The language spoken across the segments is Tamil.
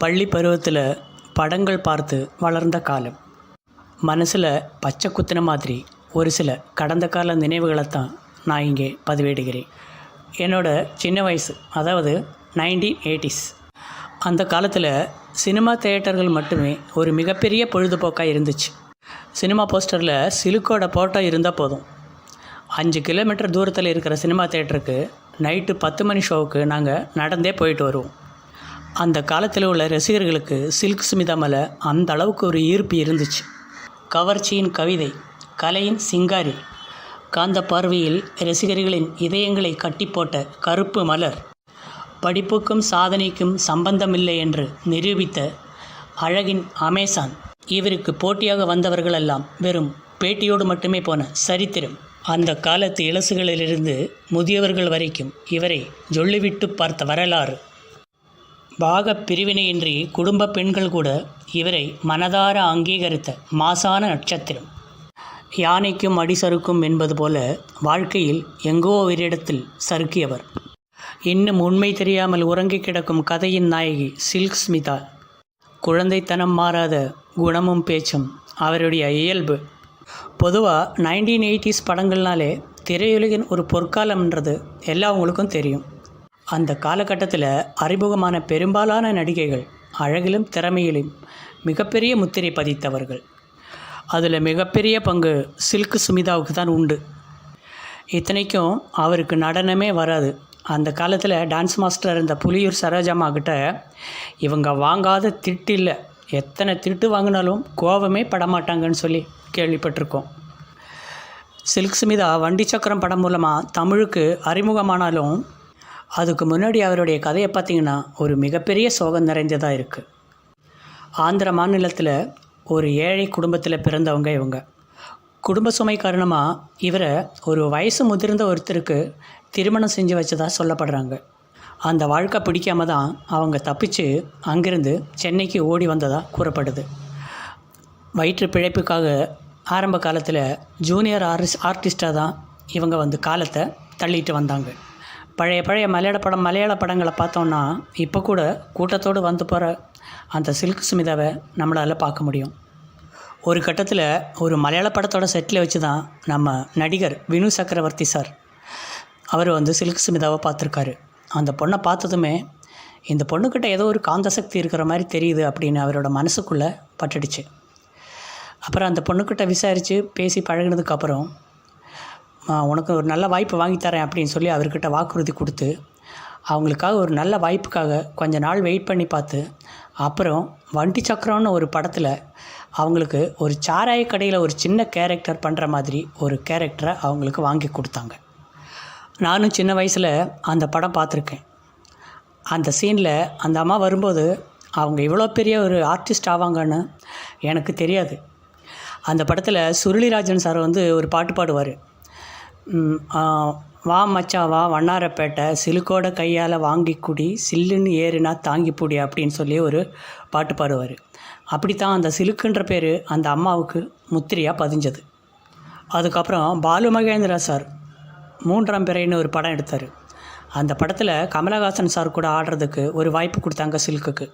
பள்ளி பருவத்தில் படங்கள் பார்த்து வளர்ந்த காலம். மனசில் பச்சை குத்தின மாதிரி ஒரு சில கடந்த கால நினைவுகளை தான் நான் இங்கே பதிவேடுகிறேன். என்னோடய சின்ன வயசு அதாவது நைன்டீன் எயிட்டிஸ். அந்த காலத்தில் சினிமா தேட்டர்கள் மட்டுமே ஒரு மிகப்பெரிய பொழுதுபோக்காக இருந்துச்சு. சினிமா போஸ்டரில் சிலுக்கோட ஃபோட்டோ இருந்தால் போதும். அஞ்சு கிலோமீட்டர் தூரத்தில் இருக்கிற சினிமா தேட்டருக்கு நைட்டு பத்து மணி ஷோவுக்கு நாங்கள் நடந்தே போயிட்டு வருவோம். அந்த காலத்தில் உள்ள ரசிகர்களுக்கு சில்க் ஸ்மிதா மேலே அந்த அளவுக்கு ஒரு ஈர்ப்பு இருந்துச்சு. கவர்ச்சியின் கவிதை கலையின் சிங்காரி காந்த பார்வையில் ரசிகர்களின் இதயங்களை கட்டி போட்ட கருப்பு மலர் படிப்புக்கும் சாதனைக்கும் சம்பந்தமில்லை என்று நிரூபித்த அழகின் அமேசான். இவருக்கு போட்டியாக வந்தவர்களெல்லாம் வெறும் பேட்டியோடு மட்டுமே போன சரித்திரம். அந்த காலத்து இளசுகளிலிருந்து முதியவர்கள் வரைக்கும் இவரை ஜொல்லிவிட்டு பார்த்த வரலாறு. பாக பிரிவினையின்றி குடும்ப பெண்கள் கூட இவரை மனதார அங்கீகரித்த மாசான நட்சத்திரம். யானைக்கும் அடி சறுக்கும் என்பது போல வாழ்க்கையில் எங்கோ ஓரிடத்தில் சறுக்கியவர். இன்னும் உண்மை தெரியாமல் உறங்கி கிடக்கும் கதையின் நாயகி சில்க் ஸ்மிதா. குழந்தைத்தனம் மாறாத குணமும் பேச்சும் அவருடைய இயல்பு. பொதுவாக நைன்டீன் எயிட்டிஸ் படங்கள்னாலே திரையுலகின் ஒரு பொற்காலம்ன்றது எல்லாவங்களுக்கும் தெரியும். அந்த காலகட்டத்தில் அறிமுகமான பெரும்பாலான நடிகைகள் அழகிலும் திறமையிலும் மிகப்பெரிய முத்திரை பதித்தவர்கள். அதில் மிகப்பெரிய பங்கு சில்க் சுமிதாவுக்கு தான் உண்டு. இத்தனைக்கும் அவருக்கு நடனமே வராது. அந்த காலத்தில் டான்ஸ் மாஸ்டர் இருந்த புலியூர் சரோஜாமா கிட்ட இவங்க வாங்காத திட்டு இல்லை. எத்தனை திட்டு வாங்கினாலும் கோபமே படமாட்டாங்கன்னு சொல்லி கேள்விப்பட்டிருக்கோம். சில்க் சுமிதா வண்டி சக்கரம் படம் மூலமாக தமிழுக்கு அறிமுகமானாலும் அதுக்கு முன்னாடி அவருடைய கதையை பார்த்திங்கன்னா ஒரு மிகப்பெரிய சோகம் நிறைந்ததாக இருக்குது ஆந்திர மாநிலத்தில் ஒரு ஏழை குடும்பத்தில் பிறந்தவங்க இவங்க. குடும்ப சுமை காரணமாக இவரை ஒரு வயசு முதிர்ந்த ஒருத்தருக்கு திருமணம் செஞ்சு வச்சதாக சொல்லப்படுறாங்க. அந்த வாழ்க்கை பிடிக்காம தான் அவங்க தப்பிச்சு அங்கிருந்து சென்னைக்கு ஓடி வந்ததாக கூறப்படுது. வயிற்று பிழைப்புக்காக ஆரம்ப காலத்தில் ஜூனியர் ஆர்டிஸ் ஆர்டிஸ்டாக தான் இவங்க வந்து காலத்தை தள்ளிட்டு வந்தாங்க. பழைய பழைய மலையாள படம் மலையாள படங்களை பார்த்தோன்னா இப்போ கூட கூட்டத்தோடு வந்து போகிற அந்த சில்க் சுமிதாவை நம்மளால் பார்க்க முடியும். ஒரு கட்டத்தில் ஒரு மலையாள படத்தோட செட்டில் வச்சு தான் நம்ம நடிகர் வினு சக்கரவர்த்தி சார் அவர் வந்து சில்க் சுமிதாவை பார்த்துருக்காரு. அந்த பொண்ணை பார்த்ததுமே இந்த பொண்ணுக்கிட்ட ஏதோ ஒரு காந்த சக்தி இருக்கிற மாதிரி தெரியுது அப்படின்னு அவரோட மனசுக்குள்ளே பட்டுடுச்சு. அப்புறம் அந்த பொண்ணுக்கிட்ட விசாரித்து பேசி பழகினதுக்கப்புறம் உனக்கு ஒரு நல்ல வாய்ப்பு வாங்கி தரேன் அப்படின்னு சொல்லி அவர்கிட்ட வாக்குறுதி கொடுத்து அவங்களுக்காக ஒரு நல்ல வாய்ப்புக்காக கொஞ்ச நாள் வெயிட் பண்ணி பார்த்து அப்புறம் வண்டி சக்கரம்னு ஒரு படத்தில் அவங்களுக்கு ஒரு சாராய கடையில் ஒரு சின்ன கேரக்டர் பண்ணுற மாதிரி ஒரு கேரக்டரை அவங்களுக்கு வாங்கி கொடுத்தாங்க. நானும் சின்ன வயசில் அந்த படம் பார்த்துருக்கேன். அந்த சீனில் அந்த அம்மா வரும்போது அவங்க இவ்வளோ பெரிய ஒரு ஆர்டிஸ்ட் ஆவாங்கன்னு எனக்கு தெரியாது. அந்த படத்தில் சுருளிராஜன் சார் வந்து ஒரு பாட்டு பாடுவார். வா மச்சா வா வண்ணாரப்பேட்டை. சிலுக்கோட கையால் வாங்கி குடி சில்லுன்னு ஏறுனா தாங்கி புடி அப்படின்னு சொல்லி ஒரு பாட்டு பாடுவார். அப்படித்தான் அந்த சிலுக்குன்ற பேர் அந்த அம்மாவுக்கு முத்திரையாக பதிஞ்சது. அதுக்கப்புறம் பாலு மகேந்திரா சார் மூன்றாம் பிறைன்னு ஒரு படம் எடுத்தார். அந்த படத்தில் கமலஹாசன் சார் கூட ஆடுறதுக்கு ஒரு வாய்ப்பு கொடுத்தாங்க சில்க்குக்கு.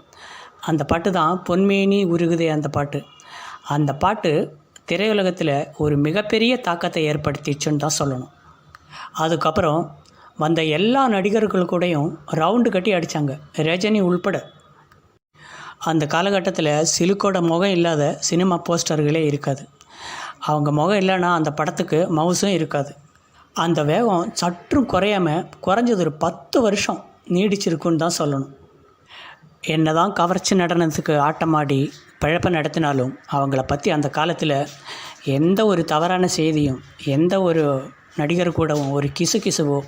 அந்த பாட்டு தான் பொன்மேனி உருகுதே அந்த பாட்டு. அந்த பாட்டு திரையுலகத்தில் ஒரு மிகப்பெரிய தாக்கத்தை ஏற்படுத்திச்சுன்னு தான் சொல்லணும். அதுக்கப்புறம் வந்த எல்லா நடிகர்கள் கூடயும் ரவுண்டு கட்டி அடித்தாங்க ரஜினி உள்பட. அந்த காலகட்டத்தில் சிலுக்கோட முகம் இல்லாத சினிமா போஸ்டர்களே இருக்காது. அவங்க முகம் இல்லைன்னா அந்த படத்துக்கு மவுஸும் இருக்காது. அந்த வேகம் சற்றும் குறையாமல் குறைஞ்சது ஒரு பத்து வருஷம் நீடிச்சிருக்குன்னு தான் சொல்லணும். என்ன தான் கவர்ச்சி நடனத்துக்கு ஆட்டமாடி பிழப்பை நடத்தினாலும் அவங்கள பற்றி அந்த காலத்தில் எந்த ஒரு தவறான செய்தியும் எந்த ஒரு நடிகர் கூடவும் ஒரு கிசு கிசுவோ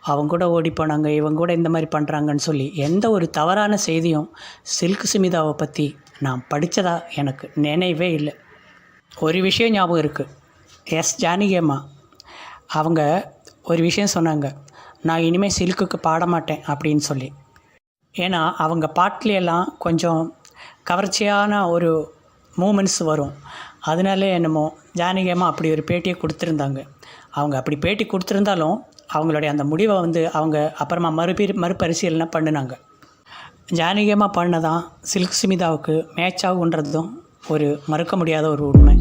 அவங்க கூட ஓடி போனாங்க இவங்க கூட இந்த மாதிரி பண்ணுறாங்கன்னு சொல்லி எந்த ஒரு தவறான செய்தியும் சில்க் சுமிதாவை பற்றி நான் படித்ததா எனக்கு நினைவே இல்லை. ஒரு விஷயம் ஞாபகம் இருக்குது எஸ் ஜானகியம்மா அவங்க ஒரு விஷயம் சொன்னாங்க. நான் இனிமேல் சில்க்குக்கு பாட மாட்டேன் அப்படின்னு சொல்லி. ஏன்னா அவங்க பாட்டிலையெல்லாம் கொஞ்சம் கவர்ச்சியான ஒரு மூமெண்ட்ஸ் வரும். அதனாலே என்னமோ ஜானகியம்மா அப்படி ஒரு பேட்டியை கொடுத்துருந்தாங்க. அவங்க அப்படி பேட்டி கொடுத்துருந்தாலும் அவங்களுடைய அந்த முடிவை வந்து அவங்க அப்புறமா மறுபீ மறுபரிசீலனை பண்ணினாங்க. ஜானகியமாக பண்ணதான் சில்க் ஸ்மிதாவுக்கு மேட்ச் ஆகுன்றதும் ஒரு மறுக்க முடியாத ஒரு உண்மை.